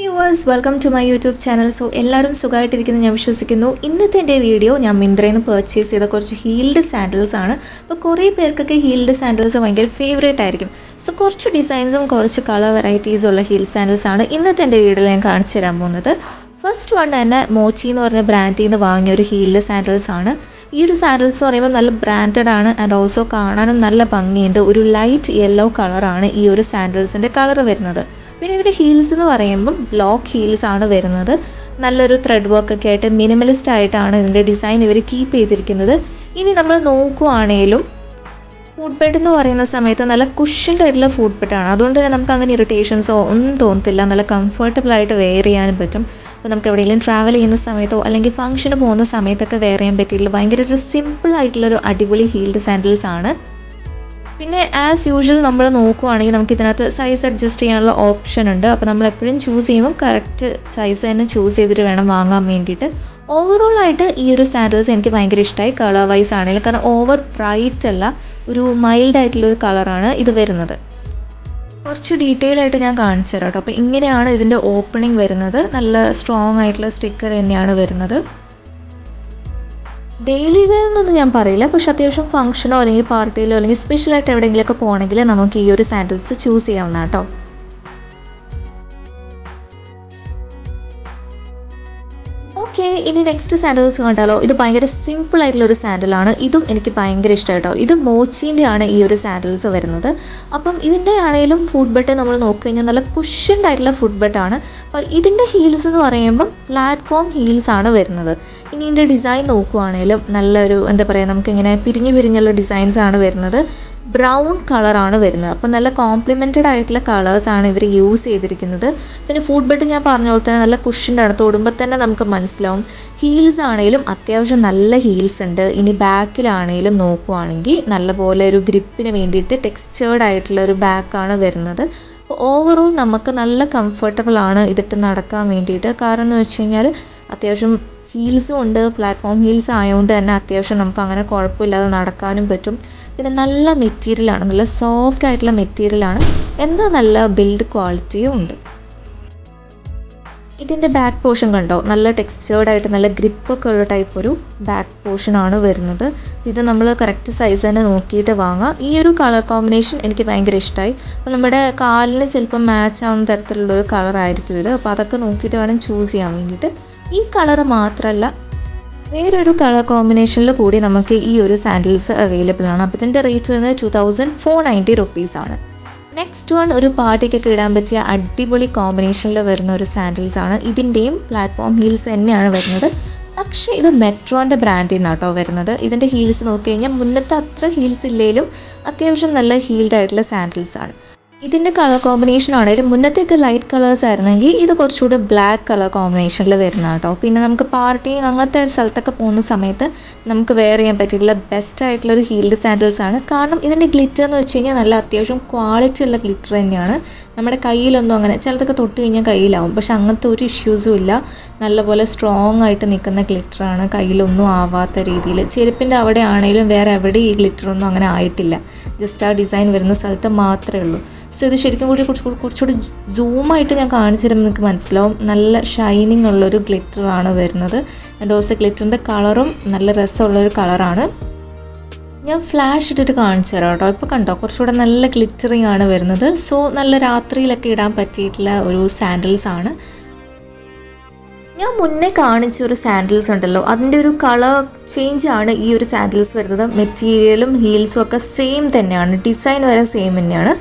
Viewers welcome to my YouTube channel so എല്ലാവരും സുഖമായിട്ടിരിക്കുന്നു. ഞാൻ വിശ്വസിക്കുന്നു. ഇന്നത്തെ എന്റെ വീഡിയോ ഞാൻ മിന്ത്രയിൽ നിന്ന് പർച്ചേസ് ചെയ്ത കുറച്ച് ഹീൽഡ് സാൻഡൽസ് ആണ്. അപ്പോൾ കുറേ പേർക്കൊക്കെ ഹീൽഡ് സാൻഡൽസ് ഭയങ്കര ഫേവറേറ്റ് ആയിരിക്കും. സോ കുറച്ച് ഡിസൈൻസും കുറച്ച് കളർ വെറൈറ്റീസും ഉള്ള ഹീൽ സാൻഡൽസ് ആണ് ഇന്നത്തെ എന്റെ വീഡിയോയിൽ ഞാൻ കാണിച്ചു തരാൻ പോകുന്നത്. ഫസ്റ്റ് വൺ തന്നെ മോച്ചി എന്ന് പറഞ്ഞ ബ്രാൻഡിൽ നിന്ന് വാങ്ങിയ ഒരു ഹീൽഡ് സാൻഡൽസ് ആണ്. ഈ ഒരു സാൻഡൽസ് എന്ന് പറയുമ്പോൾ നല്ല ബ്രാൻഡഡ് ആണ് ആൻഡ് ഓൾസോ കാണാനും നല്ല ഭംഗിയുണ്ട്. ഒരു ലൈറ്റ് യെല്ലോ കളറാണ് ഈ ഒരു സാൻഡൽസിന്റെ കളർ വരുന്നത്. പിന്നെ ഇതിന്റെ ഹീൽസ് എന്ന് പറയുമ്പം ബ്ലോക്ക് ഹീൽസ് ആണ് വരുന്നത്. നല്ലൊരു ത്രെഡ് വർക്ക് ഒക്കെ ആയിട്ട് മിനിമലിസ്റ്റ് ആയിട്ടാണ് ഇതിന്റെ ഡിസൈൻ ഇവർ കീപ്പ് ചെയ്തിരിക്കുന്നത്. ഇനി നമ്മൾ നോക്കുവാണേലും ഫുഡ് ബെഡ് എന്ന് പറയുന്ന സമയത്ത് നല്ല കുഷ്യൻഡ് ആയിട്ടുള്ള ഫുഡ് ബെഡാണ് അതുകൊണ്ട് തന്നെ നമുക്ക് അങ്ങനെ ഇറിറ്റേഷൻസോ ഒന്നും തോന്നത്തില്ല. നല്ല കംഫർട്ടബിൾ ആയിട്ട് വെയർ ചെയ്യാനും പറ്റും. അപ്പോൾ നമുക്ക് എവിടെയെങ്കിലും ട്രാവൽ ചെയ്യുന്ന സമയത്തോ അല്ലെങ്കിൽ ഫംഗ്ഷന് പോകുന്ന സമയത്തൊക്കെ വെയർ ചെയ്യാൻ പറ്റിയില്ല ഭയങ്കര ഒരു സിമ്പിൾ ആയിട്ടുള്ളൊരു അടിപൊളി ഹീൽഡ് സാൻഡിൽസ് ആണ്. പിന്നെ ആസ് യൂഷ്വൽ നമ്മൾ നോക്കുവാണെങ്കിൽ നമുക്ക് ഇതിനകത്ത് സൈസ് അഡ്ജസ്റ്റ് ചെയ്യാനുള്ള ഓപ്ഷൻ ഉണ്ട്. അപ്പോൾ നമ്മൾ എപ്പോഴും ചൂസ് ചെയ്യുമ്പോൾ കറക്റ്റ് സൈസ് തന്നെ ചൂസ് ചെയ്തിട്ട് വേണം വാങ്ങാൻ വേണ്ടിയിട്ട്. ഓവറോൾ ആയിട്ട് ഈ ഒരു സാൻഡൽസ് എനിക്ക് ഭയങ്കര ഇഷ്ടമായി കളർ വൈസ് ആണെങ്കിലും. കാരണം ഓവർ ബ്രൈറ്റ് അല്ല ഒരു മൈൽഡ് ആയിട്ടുള്ള ഒരു കളറാണ് ഇത് വരുന്നത്. കുറച്ച് ഡീറ്റെയിൽ ആയിട്ട് ഞാൻ കാണിച്ചു തരാം കേട്ടോ. അപ്പോൾ ഇങ്ങനെയാണ് ഇതിന്റെ ഓപ്പണിംഗ് വരുന്നത്. നല്ല സ്ട്രോങ് ആയിട്ടുള്ള സ്റ്റിക്കർ തന്നെയാണ് വരുന്നത്. ഡെയിലി വെയർ എന്നൊന്നും ഞാൻ പറയില്ല. പക്ഷെ അത്യാവശ്യം ഫംഗ്ഷനോ അല്ലെങ്കിൽ പാർട്ടിയിലോ അല്ലെങ്കിൽ സ്പെഷ്യലായിട്ട് എവിടെയെങ്കിലുമൊക്കെ പോകണമെങ്കിൽ നമുക്ക് ഈ ഒരു സാൻഡൽസ് ചൂസ് ചെയ്യാവുന്ന കേട്ടോ. ഓക്കെ ഇനി നെക്സ്റ്റ് സാൻഡൽസ് കണ്ടാലോ? ഇത് ഭയങ്കര സിമ്പിൾ ആയിട്ടുള്ള ഒരു സാൻഡലാണ് ഇതും എനിക്ക് ഭയങ്കര ഇഷ്ടം കേട്ടോ ഇത് മോച്ചിന്റെ ആണ് ഈ ഒരു സാൻഡൽസ് വരുന്നത്. അപ്പം ഇതിന്റെ ആണെങ്കിലും ഫുഡ് ബെട്ട് നമ്മൾ നോക്കിക്കഴിഞ്ഞാൽ നല്ല കുഷ്യൻഡ് ആയിട്ടുള്ള ഫുഡ് ബെട്ടാണ് അപ്പോൾ ഇതിന്റെ ഹീൽസ് എന്ന് പറയുമ്പം പ്ലാറ്റ്ഫോം ഹീൽസ് ആണ് വരുന്നത്. ഇനി ഇതിന്റെ ഡിസൈൻ നോക്കുവാണേലും നല്ലൊരു എന്താ പറയുക നമുക്കിങ്ങനെ പിരിഞ്ഞു പിരിഞ്ഞുള്ള ഡിസൈൻസ് ആണ് വരുന്നത്. ബ്രൗൺ കളറാണ് വരുന്നത്. അപ്പോൾ നല്ല കോംപ്ലിമെന്റഡ് ആയിട്ടുള്ള കളേഴ്സാണ് ഇവർ യൂസ് ചെയ്തിരിക്കുന്നത്. പിന്നെ ഫുഡ് ബെഡ് ഞാൻ പറഞ്ഞ പോലെ തന്നെ നല്ല കുഷ്യന്റെ ആണ്. തൊടുമ്പോൾ തന്നെ നമുക്ക് മനസ്സിലാവും. ഹീൽസ് ആണെങ്കിലും അത്യാവശ്യം നല്ല ഹീൽസ് ഉണ്ട്. ഇനി ബാക്കിലാണെങ്കിലും നോക്കുവാണെങ്കിൽ നല്ലപോലെ ഒരു ഗ്രിപ്പിന് വേണ്ടിയിട്ട് ടെക്സ്ചേർഡ് ആയിട്ടുള്ള ഒരു ബാക്കാണ് വരുന്നത്. അപ്പോൾ ഓവറോൾ നമുക്ക് നല്ല കംഫർട്ടബിൾ ആണ് ഇതിട്ട് നടക്കാൻ വേണ്ടിയിട്ട്. കാരണം എന്ന് വെച്ച് കഴിഞ്ഞാൽ അത്യാവശ്യം ഹീൽസും ഉണ്ട്. പ്ലാറ്റ്ഫോം ഹീൽസ് ആയതുകൊണ്ട് തന്നെ അത്യാവശ്യം നമുക്ക് അങ്ങനെ കുഴപ്പമില്ലാതെ നടക്കാനും പറ്റും. പിന്നെ നല്ല മെറ്റീരിയലാണ് നല്ല സോഫ്റ്റ് ആയിട്ടുള്ള മെറ്റീരിയലാണ് എന്നാൽ നല്ല ബിൽഡ് ക്വാളിറ്റിയും ഉണ്ട്. ഇതിന്റെ ബാക്ക് പോർഷൻ കണ്ടോ? നല്ല ടെക്സ്ചേർഡ് ആയിട്ട് നല്ല ഗ്രിപ്പൊക്കെ ഉള്ള ടൈപ്പ് ഒരു ബാക്ക് പോർഷൻ ആണ് വരുന്നത്. ഇത് നമ്മൾ കറക്റ്റ് സൈസ് തന്നെ നോക്കിയിട്ട് വാങ്ങാം. ഈ ഒരു കളർ കോമ്പിനേഷൻ എനിക്ക് ഭയങ്കര ഇഷ്ടമായി അപ്പോൾ നമ്മുടെ കാലിന് ചിലപ്പോൾ മാച്ച് ആവുന്ന തരത്തിലുള്ള ഒരു കളർ ആയിരിക്കും ഇത്. അപ്പോൾ അതൊക്കെ നോക്കിയിട്ട് വേണം ചൂസ് ചെയ്യാൻ വേണ്ടിയിട്ട്. ഈ കളർ മാത്രമല്ല വേറൊരു കളർ കോമ്പിനേഷനിൽ കൂടി നമുക്ക് ഈ ഒരു സാൻഡിൽസ് അവൈലബിൾ ആണ്. അപ്പോൾ ഇതിന്റെ റേറ്റ് വരുന്നത് two thousand four ninety rupees ആണ്. നെക്സ്റ്റ് വൺ ഒരു പാർട്ടിക്കൊക്കെ ഇടാൻ പറ്റിയ അടിപൊളി കോമ്പിനേഷനിൽ വരുന്ന ഒരു സാൻഡിൽസ് ആണ്. ഇതിന്റെയും പ്ലാറ്റ്ഫോം ഹീൽസ് തന്നെയാണ് വരുന്നത്. പക്ഷേ ഇത് മെട്രോന്റെ ബ്രാൻഡിൽ നിന്നാണ് കേട്ടോ വരുന്നത്. ഇതിന്റെ ഹീൽസ് നോക്കി കഴിഞ്ഞാൽ മുന്നത്തെ അത്ര ഹീൽസ് ഇല്ലെങ്കിലും അത്യാവശ്യം നല്ല ഹീൽഡ് ആയിട്ടുള്ള സാൻഡിൽസ് ആണ്. ഇതിന്റെ കളർ കോമ്പിനേഷൻ ആണെങ്കിലും മുന്നത്തേക്ക് ലൈറ്റ് കളേഴ്സ് ആയിരുന്നെങ്കിൽ ഇത് കുറച്ചുകൂടി ബ്ലാക്ക് കളർ കോമ്പിനേഷനിൽ വരുന്ന കേട്ടോ. പിന്നെ നമുക്ക് പാർട്ടി അങ്ങനത്തെ സ്ഥലത്തൊക്കെ പോകുന്ന സമയത്ത് നമുക്ക് വെയർ ചെയ്യാൻ പറ്റിയിട്ടുള്ള ബെസ്റ്റ് ആയിട്ടുള്ള ഒരു ഹീൽഡ് സാൻഡൽസ് ആണ്. കാരണം ഇതിന്റെ ഗ്ലിറ്റർ എന്ന് വെച്ച് കഴിഞ്ഞാൽ നല്ല അത്യാവശ്യം ക്വാളിറ്റി ഉള്ള ഗ്ലിറ്റർ തന്നെയാണ്. നമ്മുടെ കയ്യിലൊന്നും അങ്ങനെ ചിലതൊക്കെ തൊട്ട് കഴിഞ്ഞാൽ കയ്യിലാവും. പക്ഷെ അങ്ങനത്തെ ഒരു ഇഷ്യൂസും ഇല്ല. നല്ലപോലെ സ്ട്രോങ് ആയിട്ട് നിൽക്കുന്ന ഗ്ലിറ്ററാണ് കയ്യിലൊന്നും ആവാത്ത രീതിയിൽ. ചെരുപ്പിന്റെ അവിടെ ആണെങ്കിലും വേറെ എവിടെയും ഈ ഗ്ലിറ്ററൊന്നും അങ്ങനെ ആയിട്ടില്ല. ജസ്റ്റ് ആ ഡിസൈൻ വരുന്ന സ്ഥലത്ത് മാത്രമേ ഉള്ളൂ. സോ ഇത് ശരിക്കും കൂടി കുറച്ച് കുറച്ചുകൂടി സൂമായിട്ട് ഞാൻ കാണിച്ചു തരുമ്പോൾ നിങ്ങൾക്ക് മനസ്സിലാവും. നല്ല ഷൈനിങ് ഉള്ളൊരു ഗ്ലിറ്ററാണ് വരുന്നത്. ആൻഡ് ഓൾസോ ഗ്ലിറ്ററിന്റെ കളറും നല്ല രസമുള്ളൊരു കളറാണ് ഞാൻ ഫ്ലാഷ് ഇട്ടിട്ട് കാണിച്ചു തരാം കേട്ടോ. ഇപ്പോൾ കണ്ടോ കുറച്ചുകൂടെ നല്ല ഗ്ലിറ്ററിങ് ആണ് വരുന്നത്. സോ നല്ല രാത്രിയിലൊക്കെ ഇടാൻ പറ്റിയിട്ടുള്ള ഒരു സാൻഡൽസ് ആണ്. ഞാൻ മുന്നേ കാണിച്ച ഒരു സാൻഡിൽസ് ഉണ്ടല്ലോ. അതിന്റെ ഒരു കളർ ചേഞ്ച് ആണ് ഈ ഒരു സാൻഡിൽസ് വരുന്നത്. മെറ്റീരിയലും ഹീൽസും ഒക്കെ സെയിം തന്നെയാണ്. ഡിസൈൻ വരെ സെയിം തന്നെയാണ്.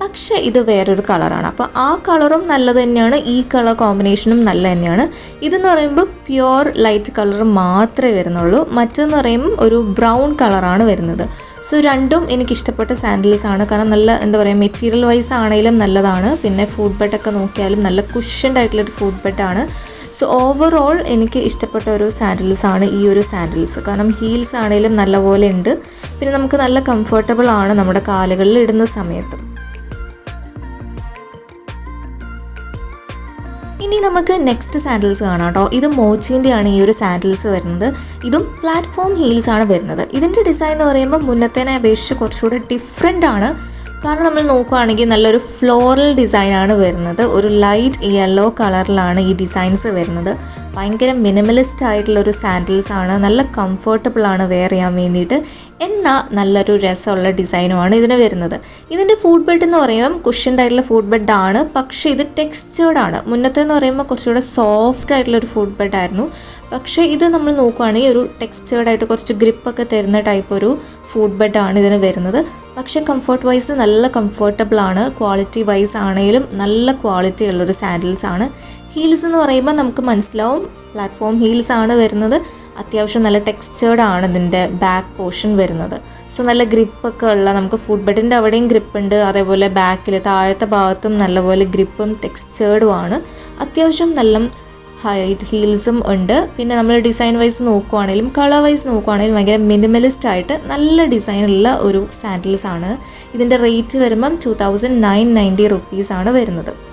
പക്ഷേ ഇത് വേറൊരു കളറാണ്. അപ്പോൾ ആ കളറും നല്ല തന്നെയാണ് ഈ കളർ കോമ്പിനേഷനും നല്ല തന്നെയാണ്. ഇതെന്ന് പറയുമ്പോൾ പ്യുവർ ലൈറ്റ് കളർ മാത്രമേ വരുന്നുള്ളൂ. മറ്റെന്ന് പറയുമ്പോൾ ഒരു ബ്രൗൺ കളറാണ് വരുന്നത്. സോ രണ്ടും എനിക്ക് ഇഷ്ടപ്പെട്ട സാൻഡിൽസ് ആണ്. കാരണം നല്ല എന്താ പറയുക മെറ്റീരിയൽ വൈസ് ആണെങ്കിലും നല്ലതാണ്. പിന്നെ ഫുഡ് ബെഡൊക്കെ നോക്കിയാലും നല്ല കുഷ്യൻഡ് ആയിട്ടുള്ളൊരു ഫുഡ് ബെഡാണ് സോ ഓവറോൾ എനിക്ക് ഇഷ്ടപ്പെട്ട ഒരു സാൻഡിൽസ് ആണ് ഈ ഒരു സാൻഡിൽസ്. കാരണം ഹീൽസ് ആണെങ്കിലും നല്ലപോലെ ഉണ്ട്. പിന്നെ നമുക്ക് നല്ല കംഫർട്ടബിൾ ആണ് നമ്മുടെ കാലുകളിൽ ഇടുന്ന സമയത്ത്. ഇനി നമുക്ക് നെക്സ്റ്റ് സാൻഡിൽസ് കാണാം കേട്ടോ ഇത് മോച്ചിന്റെ ആണ് ഈ ഒരു സാൻഡിൽസ് വരുന്നത്. ഇതും പ്ലാറ്റ്ഫോം ഹീൽസ് ആണ് വരുന്നത്. ഇതിന്റെ ഡിസൈൻ എന്ന് പറയുമ്പോൾ മുന്നത്തേനെ അപേക്ഷിച്ച് കുറച്ചുകൂടെ ഡിഫറെന്റ് ആണ്. കാരണം നമ്മൾ നോക്കുകയാണെങ്കിൽ നല്ലൊരു ഫ്ലോറൽ ഡിസൈനാണ് വരുന്നത്. ഒരു ലൈറ്റ് യെല്ലോ കളറിലാണ് ഈ ഡിസൈൻസ് വരുന്നത്. ഭയങ്കര മിനിമലിസ്റ്റ് ആയിട്ടുള്ള ഒരു സാൻഡിൽസ് ആണ്. നല്ല കംഫർട്ടബിൾ ആണ് വെയർ ചെയ്യാൻ വേണ്ടിയിട്ട്. എന്നാൽ നല്ലൊരു രസമുള്ള ഡിസൈനുമാണ് ഇതിന് വരുന്നത്. ഇതിന്റെ ഫുഡ് ബെഡ് എന്ന് പറയുമ്പം കുഷ്യൻഡ് ഫുഡ് ബെഡ് ആണ്. പക്ഷേ ഇത് ആണ്. മുന്നത്തെ എന്ന് പറയുമ്പോൾ കുറച്ചുകൂടെ സോഫ്റ്റ് ആയിട്ടുള്ള ഒരു ഫുഡ് ബെഡ് ആയിരുന്നു. പക്ഷേ ഇത് നമ്മൾ നോക്കുകയാണെങ്കിൽ ഒരു ടെക്സ്ചേർഡ് ആയിട്ട് കുറച്ച് ഗ്രിപ്പൊക്കെ തരുന്ന ടൈപ്പ് ഒരു ഫുഡ് ആണ് ഇതിന് വരുന്നത്. പക്ഷേ കംഫർട്ട് വൈസ് നല്ല കംഫർട്ടബിൾ ആണ്. ക്വാളിറ്റി വൈസ് ആണെങ്കിലും നല്ല ക്വാളിറ്റി ഉള്ളൊരു സാൻഡിൽസ് ആണ്. ഹീൽസ് എന്ന് പറയുമ്പോൾ നമുക്ക് മനസ്സിലാവും. പ്ലാറ്റ്ഫോം ഹീൽസ് ആണ് വരുന്നത്. അത്യാവശ്യം നല്ല ടെക്സ്ചേർഡ് ആണ് ഇതിന്റെ ബാക്ക് പോർഷൻ വരുന്നത്. സോ നല്ല ഗ്രിപ്പൊക്കെ ഉള്ള നമുക്ക് ഫുഡ് ബെഡിന്റെ അവിടെയും ഗ്രിപ്പ് ഉണ്ട്. അതേപോലെ ബാക്കിൽ താഴത്തെ ഭാഗത്തും നല്ലപോലെ ഗ്രിപ്പും ടെക്സ്ചേർഡും ആണ്. അത്യാവശ്യം നല്ല ഹൈറ്റ് ഹീൽസും ഉണ്ട്. പിന്നെ നമ്മൾ ഡിസൈൻ വൈസ് നോക്കുവാണെങ്കിലും കളർ വൈസ് നോക്കുവാണെങ്കിലും ഭയങ്കര മിനിമലിസ്റ്റ് ആയിട്ട് നല്ല ഡിസൈനുള്ള ഒരു സാൻഡിൽസ് ആണ്. ഇതിന്റെ റേറ്റ് വരുമ്പം ടു തൗസൻഡ് നയൻ നയന്റി റുപ്പീസാണ് വരുന്നത്.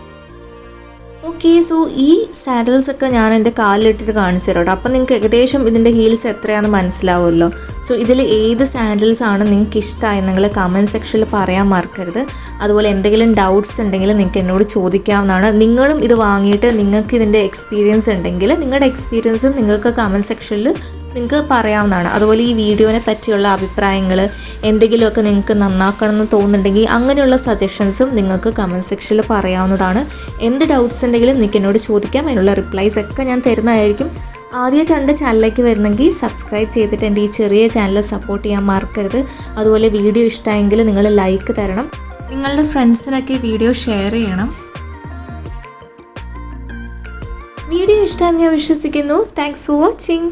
ഓക്കെ സോ ഈ സാൻഡൽസ് ഒക്കെ ഞാൻ എന്റെ കാലിലിട്ടിട്ട് കാണിച്ചു തരാം അപ്പം നിങ്ങൾക്ക് ഏകദേശം ഇതിന്റെ ഹീൽസ് എത്രയാണെന്ന് മനസ്സിലാവുമല്ലോ. സോ ഇതിൽ ഏത് സാൻഡൽസ് ആണ് നിങ്ങൾക്ക് ഇഷ്ടമായി നിങ്ങൾ കമന്റ് സെക്ഷനിൽ പറയാൻ മറക്കരുത്. അതുപോലെ എന്തെങ്കിലും ഡൗട്ട്സ് ഉണ്ടെങ്കിൽ നിങ്ങൾക്ക് എന്നോട് ചോദിക്കാവുന്നതാണ്. നിങ്ങളും ഇത് വാങ്ങിയിട്ട് നിങ്ങൾക്ക് ഇതിന്റെ എക്സ്പീരിയൻസ് ഉണ്ടെങ്കിൽ നിങ്ങളുടെ എക്സ്പീരിയൻസും നിങ്ങൾക്ക് കമന്റ് സെക്ഷനിൽ നിങ്ങൾക്ക് പറയാവുന്നതാണ്. അതുപോലെ ഈ വീഡിയോനെ പറ്റിയുള്ള അഭിപ്രായങ്ങൾ എന്തെങ്കിലുമൊക്കെ നിങ്ങൾക്ക് നന്നാക്കണം എന്ന് തോന്നുന്നുണ്ടെങ്കിൽ അങ്ങനെയുള്ള സജഷൻസും നിങ്ങൾക്ക് കമന്റ് സെക്ഷനിൽ പറയാവുന്നതാണ്. എന്ത് ഡൗട്ട്സ് ഉണ്ടെങ്കിലും നിങ്ങൾക്ക് എന്നോട് ചോദിക്കാം. അതിനുള്ള റിപ്ലൈസ് ഒക്കെ ഞാൻ തരുന്നതായിരിക്കും. ആദ്യമായിട്ട് രണ്ട് ചാനലിലേക്ക് വരുന്നെങ്കിൽ സബ്സ്ക്രൈബ് ചെയ്തിട്ട് എന്റെ ഈ ചെറിയ ചാനൽ സപ്പോർട്ട് ചെയ്യാൻ മറക്കരുത്. അതുപോലെ വീഡിയോ ഇഷ്ടമായെങ്കിൽ നിങ്ങൾ ലൈക്ക് തരണം. നിങ്ങളുടെ ഫ്രണ്ട്സിനൊക്കെ വീഡിയോ ഷെയർ ചെയ്യണം. വീഡിയോ ഇഷ്ടമാണെന്ന് ഞാൻ വിശ്വസിക്കുന്നു. Thanks for watching